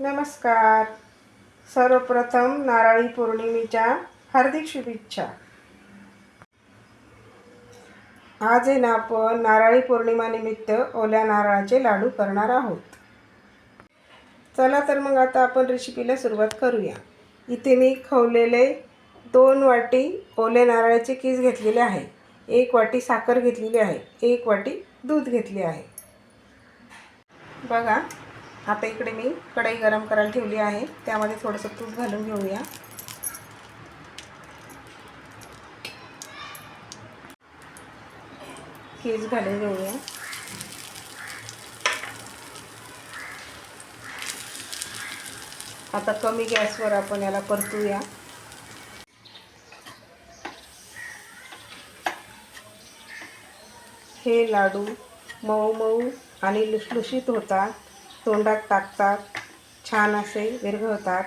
नमस्कार. सर्वप्रथम नारळी पौर्णिमेच्या हार्दिक शुभेच्छा. आज आहे ना आपण नारळी पौर्णिमानिमित्त ओल्या नारळाचे लाडू करणार आहोत. चला तर मग आता आपण रेसिपीला सुरुवात करूया. इथे मी खवलेले दोन वाटी ओले नारळाचे कीस घेतलेले आहे. एक वाटी साखर घेतलेली आहे. एक वाटी दूध घेतले आहे. बघा आता इकडे मी कढई गरम करायला ठेवली आहे. त्यामध्ये थोडंसं तूप घालून घेऊया. केस घालून घेऊया. आता कमी गॅसवर आपण याला परतूया. हे लाडू मऊ मऊ आणि लुसलुशीत होतात. तोंडात टाकतात. छान असे विरघळतात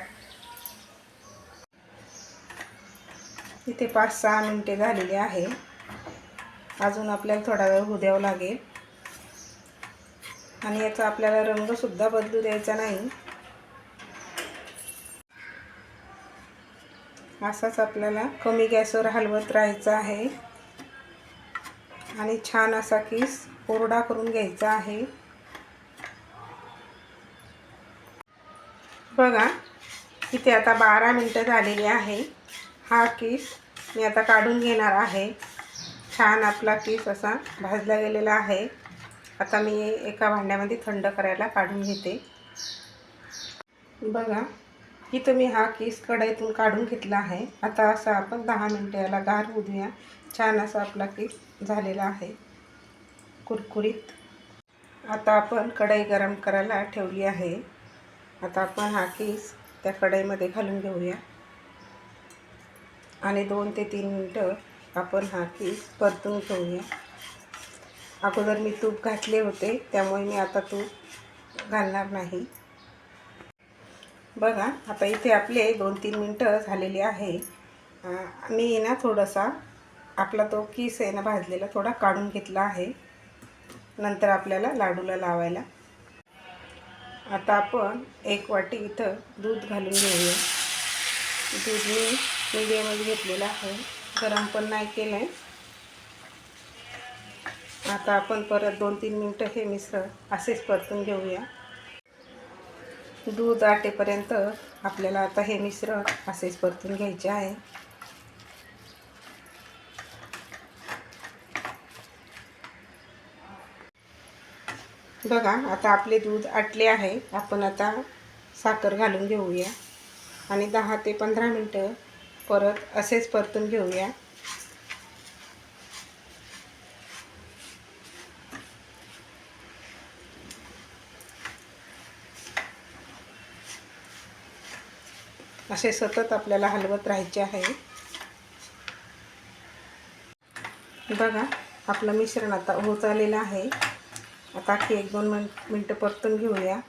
इथे पाच सहा मिनटे झालेली आहे. अजून आपल्याला थोडा वेळ होऊ द्यावं लागेल. आणि याचा आपल्याला रंगसुद्धा बदलू द्यायचा नाही. असाच आपल्याला कमी गॅसवर हलवत राहायचं आहे. आणि छान असा किस कोरडा करून घ्यायचा आहे. बघा इथे आता बारा मिनटं झालेली आहे. हा किस मी आता काढून घेणार आहे. छान आपला किस असा भाजला गेलेला आहे. आता मी एका भांड्यामध्ये थंड करायला काढून घेते. बघा इथं मी हा किस कढईतून काढून घेतला आहे. आता असं आपण दहा मिनटं याला गार होऊ देऊया छान असा आपला किस झालेला आहे. कुरकुरीत. आता आपण कढई गरम करायला ठेवली आहे. आता आपण हा केस त्या कढईमध्ये घालून घेऊया. आणि दोन ते तीन मिनटं आपण हा केस परतून घेऊया. अगोदर मी तूप घातले होते त्यामुळे मी आता तूप घालणार नाही. बघा आता इथे आपले दोन तीन मिनटं झालेली आहे. मी ना थोडासा आपला तो किस आहे ना भाजलेला थोडा काढून घेतला आहे. नंतर आपल्याला लाडूला लावायला. आता आपण एक वाटी इथं दूध घालून घेऊया. दूध मी मीडियमच घेतलेलं आहे. गरम पण नाही केलं आहे आता आपण परत दोन तीन मिनटं हे मिश्रण असेच परतून घेऊया. दूध आटेपर्यंत आपल्याला आता हे मिश्रण असेच परतून घ्यायचे आहे. बघा आता आपले दूध आटले आहे. आपण आता साखर घालून घेऊया. आणि दहा ते पंधरा मिनटं परत असेच परतून घेऊया. असे सतत आपल्याला हलवत राहायचे आहे. बघा आपलं मिश्रण आता होत आलेलं आहे. आता की एक दोन मिन मिनटं परतून घेऊया.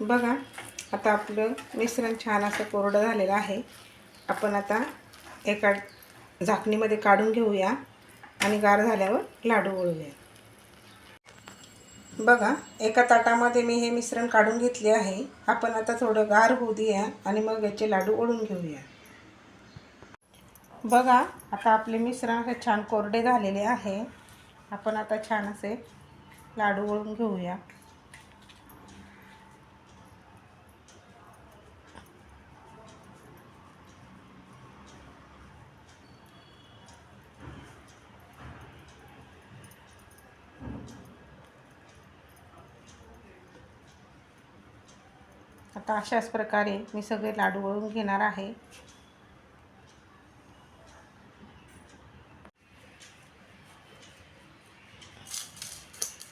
बघा आता आपलं मिश्रण छान असं कोरडं झालेलं आहे. आपण आता एका झाकणीमध्ये काढून घेऊया आणि गार झाल्यावर लाडू वळूया बघा एका ताटामध्ये मी हे मिश्रण काढून घेतले आहे. आपण आता थोडं गार होऊ देऊया आणि मग याचे लाडू ओढून घेऊया. बघा आता आपले मिश्रण असे छान कोरडे झालेले आहे. आपण आता छान असे लाडू वळून घेऊया. आता अशाच प्रकारे मी सगळे लाडू वळून घेणार आहे.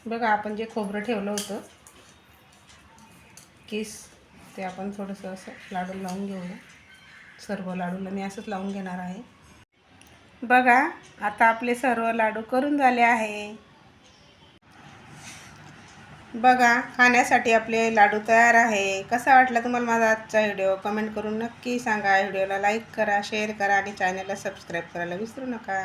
बघा आपण जे खोबरं ठेवलं होतं किस ते आपण थोडंसं असं लाडू लावून घेऊया. सर्व लाडूला मी असंच लावून घेणार आहे. बघा आता आपले सर्व लाडू करून झाले आहे. बघा खाण्यासाठी आपले लाडू तयार आहे. कसा वाटला तुम्हाला माझा आजचा व्हिडिओ? कमेंट करून नक्की सांगा. व्हिडिओला लाईक करा शेअर करा आणि चॅनलला सबस्क्राईब करायला विसरू नका.